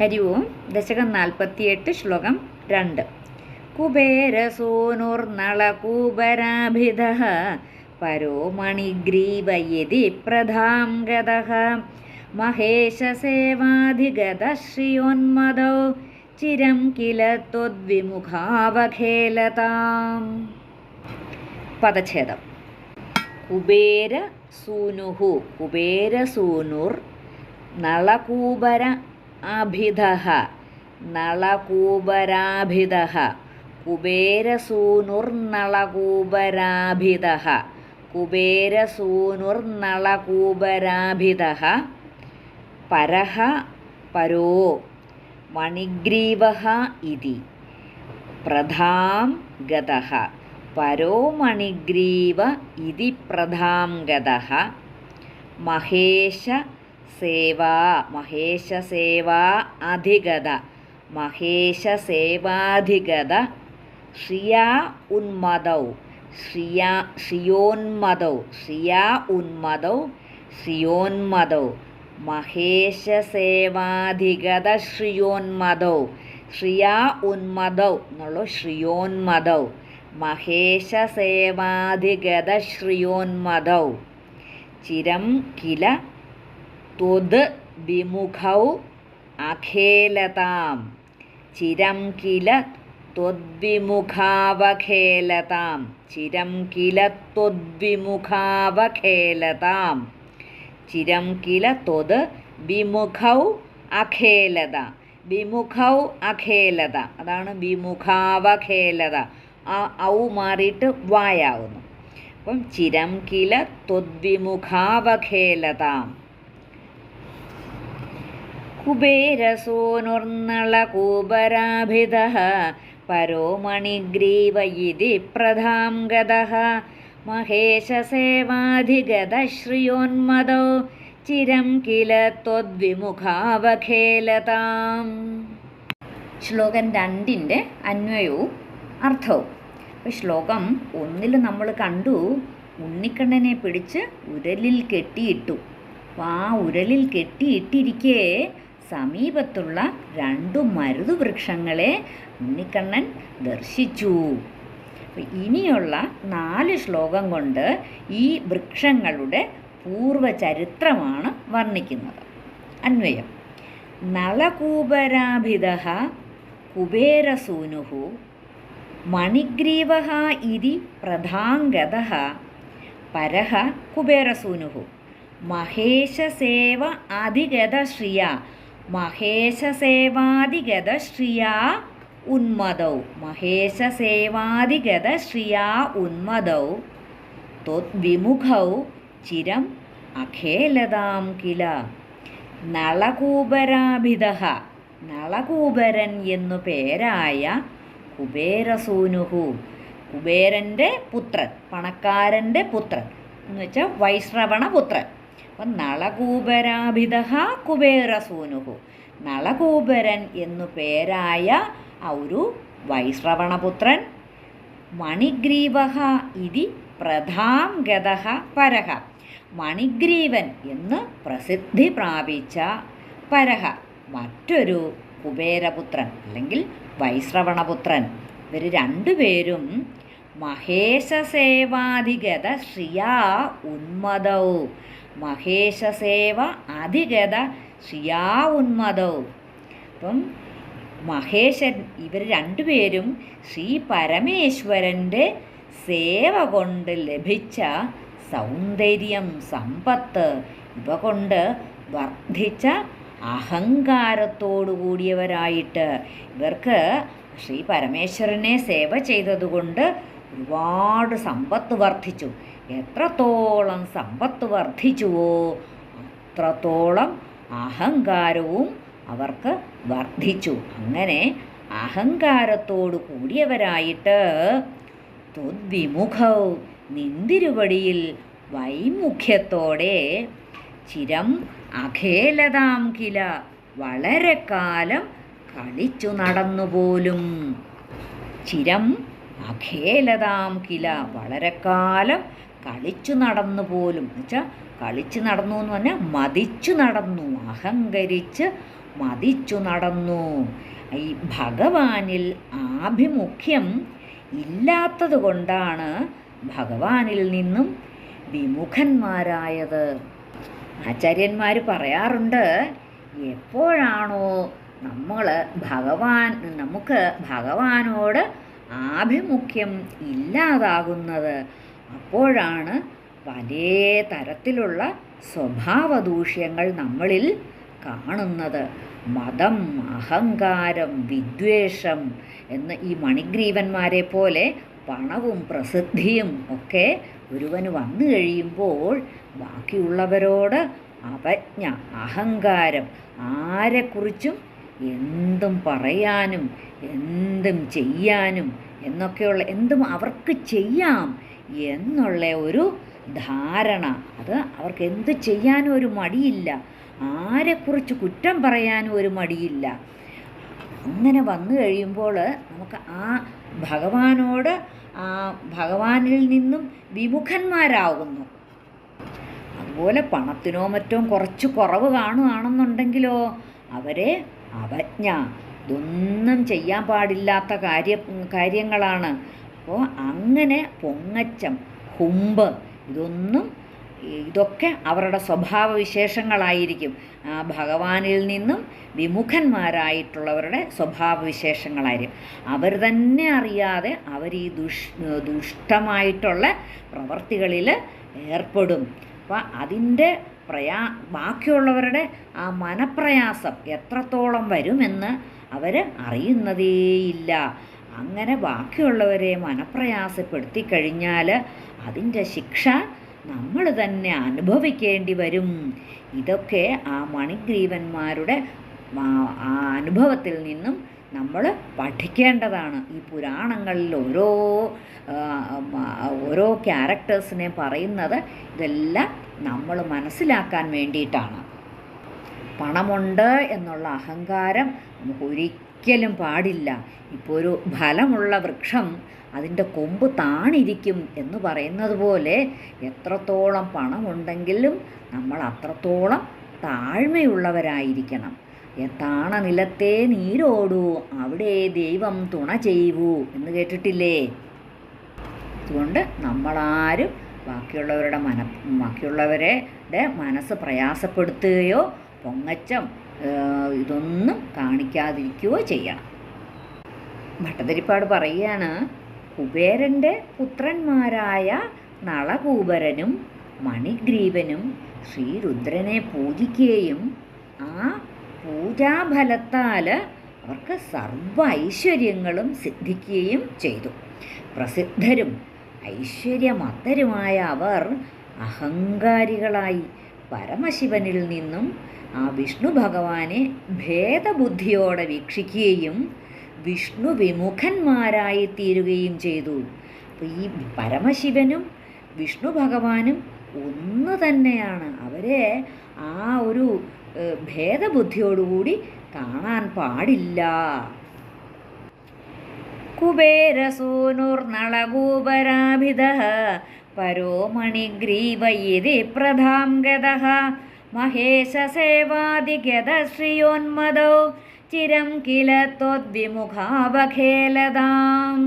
ഹരി ഓം ദശകം നാൽപ്പത്തിയെട്ട് ശ്ലോകം രണ്ട്. കുബേരസൂനുർനളകൂപരാഭിധ പരോ മണിഗ്രീവയതി പ്രധാം ഗതഃ. മഹേശസേവാധിഗത ശ്രിയോന്മദോ ചിരം കില ത്വദ്വിമുഖാവഖേലതാം. പദച്ഛേദം. കുബേരസൂനുഹു കുബേരസൂനുർ നളകൂപര അഭിധഃ നളകൂപരാഭിധഃ കുബേരസൂനുർനളകൂപരാഭിധഃ കുബേരസൂനുർനളകൂപരാഭിധഃ പരഃ പരോ മണിഗ്രീവः ഇതി പ്രധാം ഗതഃ പരോ മണിഗ്രീവ ഇതി പ്രധാം ഗതഃ മഹേശ സേവാ മഹേശസേവാ അധിഗത. മഹേശസേവാധിഗത. ശ്രിയാ ഉന്മദൗ. ശ്രിയാ ശ്രിയോന്മദൗ. ശ്രിയാ ഉന്മദൗ. ശ്രിയോന്മദൗ. മഹേശസേവാധിഗത ശ്രിയോന്മദൗ. ശ്രിയാ ഉന്മദൗ എന്നുള്ള ശ്രിയോന്മദൗ. മഹേശസേവാധിഗത ശ്രിയോന്മദൗ. ചിരം കില ത്വത് വിമുഖൗ അഖേലതാം. ചിരം കില ത്വദ്വിമുഖാവഖേലതാം ചിരം കില ത്വദ്വിമുഖാവഖേലതാം ചിരം കില ത്വത് വിമുഖൗ അഖേലത. വിമുഖൗ അഖേലത. അതാണ് വിമുഖാവഖേലത. ആ ഔ മാറിയിട്ട് വായാവുന്നു. അപ്പം ചിരം കില ത്വദ്വിമുഖാവഖേലതാം പരോ മണിഗ്രീവ ഇതി പ്രധാം ഗതഃ. മഹേശസേവാധിഗത ശ്രിയോന്മദോ ചിരം കില ത്വദ്വിമുഖാവഖേലതാം. ശ്ലോകം രണ്ടിന്റെ അന്വയവും അർത്ഥവും. അപ്പോൾ ശ്ലോകം ഒന്നിൽ നമ്മൾ കണ്ടു. ഉണ്ണിക്കണ്ണനെ പിടിച്ച് ഉരലിൽ കെട്ടിയിട്ടു. അപ്പോൾ ആ ഉരലിൽ കെട്ടിയിട്ടിരിക്കെ. സമീപത്തുള്ള രണ്ടു മരുതു വൃക്ഷങ്ങളെ ഉണ്ണിക്കണ്ണൻ ദർശിച്ചു. ഇനിയുള്ള നാല് ശ്ലോകം കൊണ്ട് ഈ വൃക്ഷങ്ങളുടെ പൂർവചരിത്രമാണ് വർണിക്കുന്നത്. അന്വയം. നളകൂപരാഭിത കുബേരസൂനു മണിഗ്രീവ ഇതി പ്രധാംഗത പരഹ കുബേരസൂനു മഹേശസേവ അധിഗത മഹേശസേവാധിഗത ശ്രിയാ ഉന്മദൗ. മഹേശസേവാധിഗത ശ്രിയാ ഉന്മദൗ. ത്വദ്വിമുഖൗ ചിരം അഖേലതാം കില. നളകൂപരാഭിത നളകൂപരൻ എന്നു പേരായ കുബേരസൂനുഹു. കുബേരന്റെ പുത്രൻ പണക്കാരന്റെ പുത്രൻ. എന്ന് വെച്ചാൽ വൈശ്രവണ പുത്രൻ. അപ്പം നളകൂപരാഭിത കുബേരസൂനുഹു. നളകൂപരൻ എന്നു പേരായ ആ ഒരു വൈശ്രവണപുത്രൻ മണിഗ്രീവ ഇതി പ്രധാം ഗത പരഹ. മണിഗ്രീവൻ എന്ന് പ്രസിദ്ധി പ്രാപിച്ച പരഹ. മറ്റൊരു കുബേരപുത്രൻ അല്ലെങ്കിൽ വൈശ്രവണപുത്രൻ. ഇവർ രണ്ടുപേരും മഹേശസേവാധിഗത ശ്രിയാ ഉന്മദൗ. മഹേശസേവ അധിഗത ശിയാ ഉന്മതവും അപ്പം മഹേശൻ ഇവർ രണ്ടുപേരും ശ്രീ പരമേശ്വരന്റെ സേവ കൊണ്ട് ലഭിച്ച സൗന്ദര്യം സമ്പത്ത് ഇവ കൊണ്ട് വർദ്ധിച്ച അഹങ്കാരത്തോടു കൂടിയവരായിട്ട്. ഇവർക്ക് ശ്രീ പരമേശ്വരനെ സേവ ചെയ്തതുകൊണ്ട് ഒരുപാട് സമ്പത്ത് വർദ്ധിച്ചു. എത്രത്തോളം സമ്പത്ത് വർദ്ധിച്ചുവോ അത്രത്തോളം അഹങ്കാരവും അവർക്ക് വർദ്ധിച്ചു. അങ്ങനെ അഹങ്കാരത്തോടു കൂടിയവരായിട്ട് ത്വദ്വിമുഖൗ നിന്തിരുവടിയിൽ വൈമുഖ്യത്തോടെ ചിരം അഖേലതാം കില വളരെ കാലം കളിച്ചു നടന്നുപോലും ചിരം അഖേലതാം കില വളരെ കാലം കളിച്ചു നടന്നു പോലും. എന്നുവെച്ചാൽ കളിച്ചു നടന്നു എന്ന് പറഞ്ഞാൽ മതിച്ചു നടന്നു അഹങ്കരിച്ച് മതിച്ചു നടന്നു. ഈ ഭഗവാനിൽ ആഭിമുഖ്യം ഇല്ലാത്തത് കൊണ്ടാണ് ഭഗവാനിൽ നിന്നും വിമുഖന്മാരായത്. ആചാര്യന്മാർ പറയാറുണ്ട് എപ്പോഴാണോ നമ്മൾ ഭഗവാൻ നമുക്ക് ഭഗവാനോട് ആഭിമുഖ്യം ഇല്ലാതാകുന്നത് അപ്പോഴാണ് പല തരത്തിലുള്ള സ്വഭാവദൂഷ്യങ്ങൾ നമ്മളിൽ കാണുന്നത്. മതം അഹങ്കാരം വിദ്വേഷം എന്ന് ഈ മണിഗ്രീവന്മാരെ പോലെ പണവും പ്രസിദ്ധിയും ഒക്കെ ഒരുവന് വന്നു കഴിയുമ്പോൾ ബാക്കിയുള്ളവരോട് അവജ്ഞ അഹങ്കാരം ആരെക്കുറിച്ചും എന്തും പറയാനും എന്തും ചെയ്യാനും എന്നൊക്കെയുള്ള എന്തും അവർക്ക് ചെയ്യാം എന്നുള്ള ഒരു ധാരണ. അത് അവർക്ക് എന്ത് ചെയ്യാനും ഒരു മടിയില്ല. ആരെക്കുറിച്ച് കുറ്റം പറയാനും ഒരു മടിയില്ല. അങ്ങനെ വന്നു കഴിയുമ്പോൾ നമുക്ക് ആ ഭഗവാനോട് ആ ഭഗവാനിൽ നിന്നും വിമുഖന്മാരാകുന്നു അതുപോലെ പണത്തിനോ മറ്റോ കുറച്ച് കുറവ് കാണുകയാണെന്നുണ്ടെങ്കിലോ അവരെ അവജ്ഞ. ഇതൊന്നും ചെയ്യാൻ പാടില്ലാത്ത കാര്യ കാര്യങ്ങളാണ്. അപ്പോൾ അങ്ങനെ പൊങ്ങച്ചം കുമ്പ് ഇതൊന്നും ഇതൊക്കെ അവരുടെ സ്വഭാവ വിശേഷങ്ങളായിരിക്കും ആ ഭഗവാനിൽ നിന്നും വിമുഖന്മാരായിട്ടുള്ളവരുടെ സ്വഭാവ വിശേഷങ്ങളായിരിക്കും അവർ തന്നെ അറിയാതെ അവർ ഈ ദുഷ് ദുഷ്ടമായിട്ടുള്ള പ്രവർത്തികളിൽ ഏർപ്പെടും. അപ്പം അതിന്റെ പ്രയാ ബാക്കിയുള്ളവരുടെ ആ മനപ്രയാസം എത്രത്തോളം വരുമെന്ന് അവർ അറിയുന്നതേയില്ല. അങ്ങനെ ബാക്കിയുള്ളവരെ മനപ്രയാസപ്പെടുത്തി കഴിഞ്ഞാൽ അതിന്റെ ശിക്ഷ നമ്മൾ തന്നെ അനുഭവിക്കേണ്ടി വരും. ഇതൊക്കെ ആ മണിഗ്രീവന്മാരുടെ അനുഭവത്തിൽ നിന്നും നമ്മൾ പഠിക്കേണ്ടതാണ്. ഈ പുരാണങ്ങളിൽ ഓരോ ഓരോ ക്യാരക്ടേഴ്സിനെ പറയുന്നത് ഇതെല്ലാം നമ്മൾ മനസ്സിലാക്കാൻ വേണ്ടിയിട്ടാണ്. പണമുണ്ട് എന്നുള്ള അഹങ്കാരം നമുക്ക് ഒരിക്കലും പാടില്ല. ഇപ്പോൾ ഒരു ഫലമുള്ള വൃക്ഷം അതിന്റെ കൊമ്പ് താണിരിക്കും എന്ന് പറയുന്നത് പോലെ എത്രത്തോളം പണമുണ്ടെങ്കിലും നമ്മൾ അത്രത്തോളം താഴ്മയുള്ളവരായിരിക്കണം. താണ നിലത്തെ നീരോടൂ അവിടെ ദൈവം തുണ ചെയ്യൂ എന്ന് കേട്ടിട്ടില്ലേ? അതുകൊണ്ട് നമ്മളാരും ബാക്കിയുള്ളവരുടെ മന ബാക്കിയുള്ളവരുടെ മനസ്സ് പ്രയാസപ്പെടുത്തുകയോ പൊങ്ങച്ചം ഇതൊന്നും കാണിക്കാതിരിക്കുകയോ ചെയ്യണം ഭട്ടതിരിപ്പാട് പറയുകയാണ് കുബേരന്റെ പുത്രന്മാരായ നളകൂബരനും മണിഗ്രീവനും ശ്രീരുദ്രനെ പൂജിക്കുകയും ആ പൂജാഫലത്താൽ അവർക്ക് സർവ ഐശ്വര്യങ്ങളും സിദ്ധിക്കുകയും ചെയ്തു. പ്രസിദ്ധരും ഐശ്വര്യമത്തരുമായ അവർ അഹങ്കാരികളായി പരമശിവനിൽ നിന്നും ആ വിഷ്ണു ഭഗവാനെ ഭേദബുദ്ധിയോടെ വീക്ഷിക്കുകയും വിഷ്ണു വിമുഖന്മാരായി തീരുകയും ചെയ്തു. അപ്പോൾ ഈ പരമശിവനും വിഷ്ണു ഭഗവാനും ഒന്ന് തന്നെയാണ്. അവരെ ആ ഒരു ഭേദബുദ്ധിയോടുകൂടി കാണാൻ പാടില്ല. കുബേരസൂനുർനളകൂപരാഭിതः പരോ മണിഗ്രീവ ഇതി പ്രധാം ഗതः. മഹേശസേവാദിഗതശ്രിയോന്മദौ ചിരം കില ത്വദ്വിമുഖാവഖേലതാം.